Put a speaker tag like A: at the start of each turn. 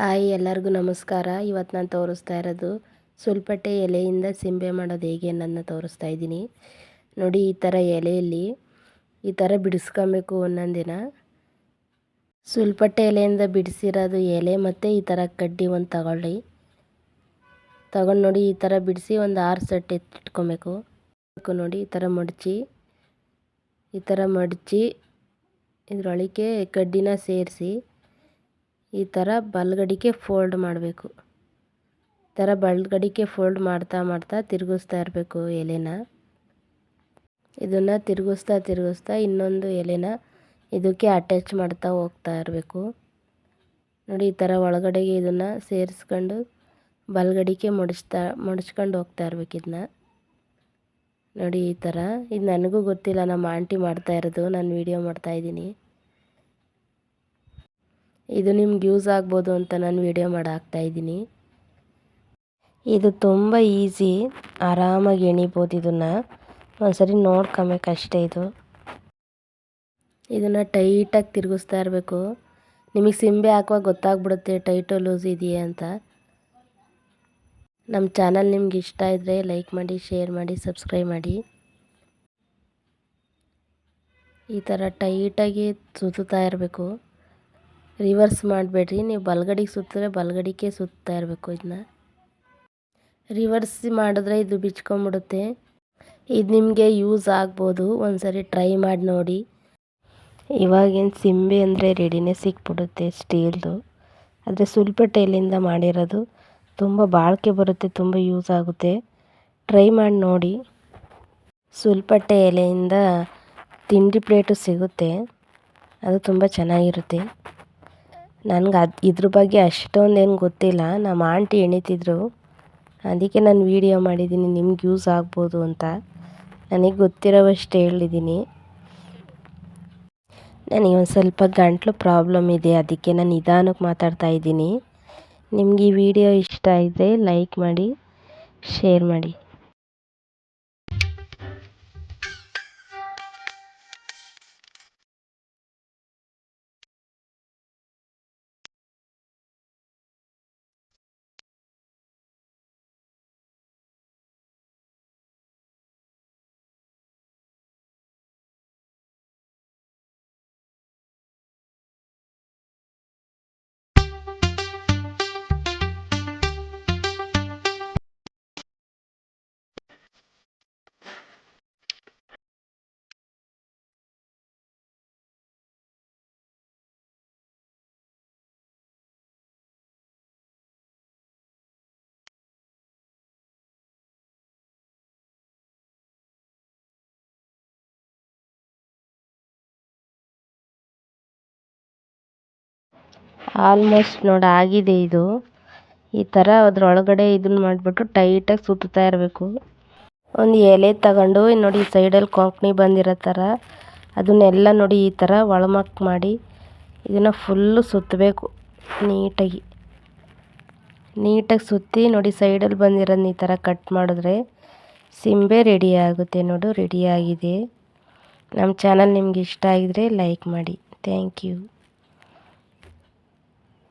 A: Hi ಎಲ್ಲರಿಗೂ ನಮಸ್ಕಾರ. ಇವತ್ತು ನಾನು ತೋರಿಸ್ತಾ ಇರೋದು ಸುಲ್ಪಟ್ಟೆ ಎಲೆಯಿಂದ ಸಿಂಬೆ ಮಾಡೋದು ಹೇಗೆ ಅನ್ನೋದನ್ನ ತೋರಿಸ್ತಾ ಇದ್ದೀನಿ. ನೋಡಿ ಈ ಥರ ಎಲೆಯಲ್ಲಿ ಈ ಥರ ಬಿಡಿಸ್ಕೊಬೇಕು ಒಂದೊಂದಿನ ದಿನ. ಸುಲ್ಪಟ್ಟೆ ಎಲೆಯಿಂದ ಬಿಡಿಸಿರೋದು ಎಲೆ ಮತ್ತು ಈ ಥರ ಕಡ್ಡಿ ಒಂದು ತಗೊಳ್ಳಿ. ತಗೊಂಡು ನೋಡಿ ಈ ಥರ ಬಿಡಿಸಿ ಒಂದು ಆರು ಸೆಟ್ ಎತ್ತಿಟ್ಕೊಬೇಕು. ನೋಡಿ ಈ ಥರ ಮಡಚಿ, ಈ ಥರ ಮಡಚಿ ಇದರೊಳಗೆ ಕಡ್ಡಿನ ಸೇರಿಸಿ ಈ ಥರ ಬಲ್ಗಡಿಕೆ ಫೋಲ್ಡ್ ಮಾಡಬೇಕು. ಈ ಥರ ಬಲ್ಗಡಿಕೆ ಫೋಲ್ಡ್ ಮಾಡ್ತಾ ಮಾಡ್ತಾ ತಿರುಗಿಸ್ತಾ ಇರಬೇಕು ಎಲೆನ. ಇದನ್ನು ತಿರುಗಿಸ್ತಾ ತಿರುಗಿಸ್ತಾ ಇನ್ನೊಂದು ಎಲೆನ ಇದಕ್ಕೆ ಅಟ್ಯಾಚ್ ಮಾಡ್ತಾ ಹೋಗ್ತಾ ಇರಬೇಕು. ನೋಡಿ ಈ ಥರ ಒಳಗಡೆಗೆ ಇದನ್ನು ಸೇರಿಸ್ಕೊಂಡು ಬಲಗಡಿಕೆ ಮುಡಿಸ್ತಾ, ಮುಡಿಸ್ಕೊಂಡು ಹೋಗ್ತಾ ಇರ್ಬೇಕು ಇದನ್ನ. ನೋಡಿ ಈ ಥರ. ಇದು ನನಗೂ ಗೊತ್ತಿಲ್ಲ, ನಮ್ಮ ಆಂಟಿ ಮಾಡ್ತಾ ಇರೋದು. ನಾನು ವೀಡಿಯೋ ಮಾಡ್ತಾಯಿದ್ದೀನಿ ಇದು ನಿಮ್ಗೆ ಯೂಸ್ ಆಗ್ಬೋದು ಅಂತ ನಾನು ವಿಡಿಯೋ ಹಾಕ್ತಾಯಿದ್ದೀನಿ ಇದು ತುಂಬ ಈಸಿ ಆರಾಮಾಗಿ ಎಣಿಬೋದು ಇದನ್ನು. ಒಂದ್ಸರಿ ನೋಡ್ಕೊಬೇಕಷ್ಟೇ ಇದು. ಇದನ್ನು ಟೈಟಾಗಿ ತಿರುಗಿಸ್ತಾ ಇರಬೇಕು. ನಿಮಗೆ ಸಿಂಬೆ ಹಾಕುವಾಗ ಗೊತ್ತಾಗ್ಬಿಡುತ್ತೆ ಟೈಟು ಲೂಸ್ ಇದೆಯಾ ಅಂತ. ನಮ್ಮ ಚಾನಲ್ ನಿಮ್ಗೆ ಇಷ್ಟ ಇದ್ದರೆ ಲೈಕ್ ಮಾಡಿ ಶೇರ್ ಮಾಡಿ ಸಬ್ಸ್ಕ್ರೈಬ್ ಮಾಡಿ. ಈ ಥರ ಟೈಟಾಗಿ ಸುತ್ತಾ ಇರಬೇಕು. ರಿವರ್ಸ್ ಮಾಡಬೇಡ್ರಿ. ನೀವು ಬಲಗಡೆಗೆ ಸುತ್ತಿದ್ರೆ ಬಲಗಡಿಗೆ ಸುತ್ತಾ ಇರಬೇಕು ಇದನ್ನ ರಿವರ್ಸ್ ಮಾಡಿದ್ರೆ ಇದು ಬಿಚ್ಕೊಂಬಿಡುತ್ತೆ ಇದು ನಿಮಗೆ ಯೂಸ್ ಆಗ್ಬೋದು. ಒಂದು ಸರಿ ಟ್ರೈ ಮಾಡಿ ನೋಡಿ. ಇವಾಗೇನು ಸಿಂಬೆ ಅಂದರೆ ರೆಡಿನೇ ಸಿಕ್ಬಿಡುತ್ತೆ ಸ್ಟೀಲ್ದು. ಆದರೆ ಸುಲ್ಪಟ್ಟೆ ಎಲೆಯಿಂದ ಮಾಡಿರೋದು ತುಂಬ ಬಾಳಿಕೆ ಬರುತ್ತೆ, ತುಂಬ ಯೂಸ್ ಆಗುತ್ತೆ. ಟ್ರೈ ಮಾಡಿ ನೋಡಿ. ಸುಲ್ಪಟ್ಟೆ ಎಲೆಯಿಂದ ತಿಂಡಿ ಪ್ಲೇಟು ಸಿಗುತ್ತೆ. ಅದು ತುಂಬ ಚೆನ್ನಾಗಿರುತ್ತೆ. ನನಗೆ ಅದು ಇದ್ರ ಬಗ್ಗೆ ಅಷ್ಟೊಂದೇನು ಗೊತ್ತಿಲ್ಲ. ನಮ್ಮ ಆಂಟಿ ಎಣಿತಿದ್ರು. ಅದಕ್ಕೆ ನಾನು ವೀಡಿಯೋ ಮಾಡಿದ್ದೀನಿ ನಿಮ್ಗೆ ಯೂಸ್ ಆಗ್ಬೋದು ಅಂತ. ನನಗೆ ಗೊತ್ತಿರೋವಷ್ಟು ಹೇಳಿದ್ದೀನಿ ನನಗೆ ಒಂದು ಸ್ವಲ್ಪ ಗಂಟ್ಲು ಪ್ರಾಬ್ಲಮ್ ಇದೆ, ಅದಕ್ಕೆ ನಾನು ನಿಧಾನಕ್ಕೆ ಮಾತಾಡ್ತಾ ಇದ್ದೀನಿ. ನಿಮ್ಗೆ ಈ ವಿಡಿಯೋ ಇಷ್ಟ ಇದ್ದರೆ ಲೈಕ್ ಮಾಡಿ ಶೇರ್ ಮಾಡಿ. ಆಲ್ಮೋಸ್ಟ್ ನೋಡಿ ಆಗಿದೆ ಇದು. ಈ ಥರ ಅದ್ರೊಳಗಡೆ ಇದನ್ನ ಮಾಡಿಬಿಟ್ಟು ಟೈಟಾಗಿ ಸುತ್ತಾ ಇರಬೇಕು. ಒಂದು ಎಲೆ ತಗೊಂಡು ನೋಡಿ ಈ ಸೈಡಲ್ಲಿ ಕೊಂಕಣಿ ಬಂದಿರೋ ಥರ ಅದನ್ನೆಲ್ಲ ನೋಡಿ ಈ ಥರ ಒಳಮಕ್ ಮಾಡಿ ಇದನ್ನು ಫುಲ್ಲು ಸುತ್ತಬೇಕು ನೀಟಾಗಿ. ನೀಟಾಗಿ ಸುತ್ತಿ ನೋಡಿ ಸೈಡಲ್ಲಿ ಬಂದಿರೋದನ್ನ ಈ ಥರ ಕಟ್ ಮಾಡಿದ್ರೆ ಸಿಂಬೆ ರೆಡಿ ಆಗುತ್ತೆ ನೋಡು ರೆಡಿಯಾಗಿದೆ ನಮ್ಮ ಚಾನಲ್ ನಿಮ್ಗೆ ಇಷ್ಟ ಆಗಿದ್ರೆ ಲೈಕ್ ಮಾಡಿ. Thank you.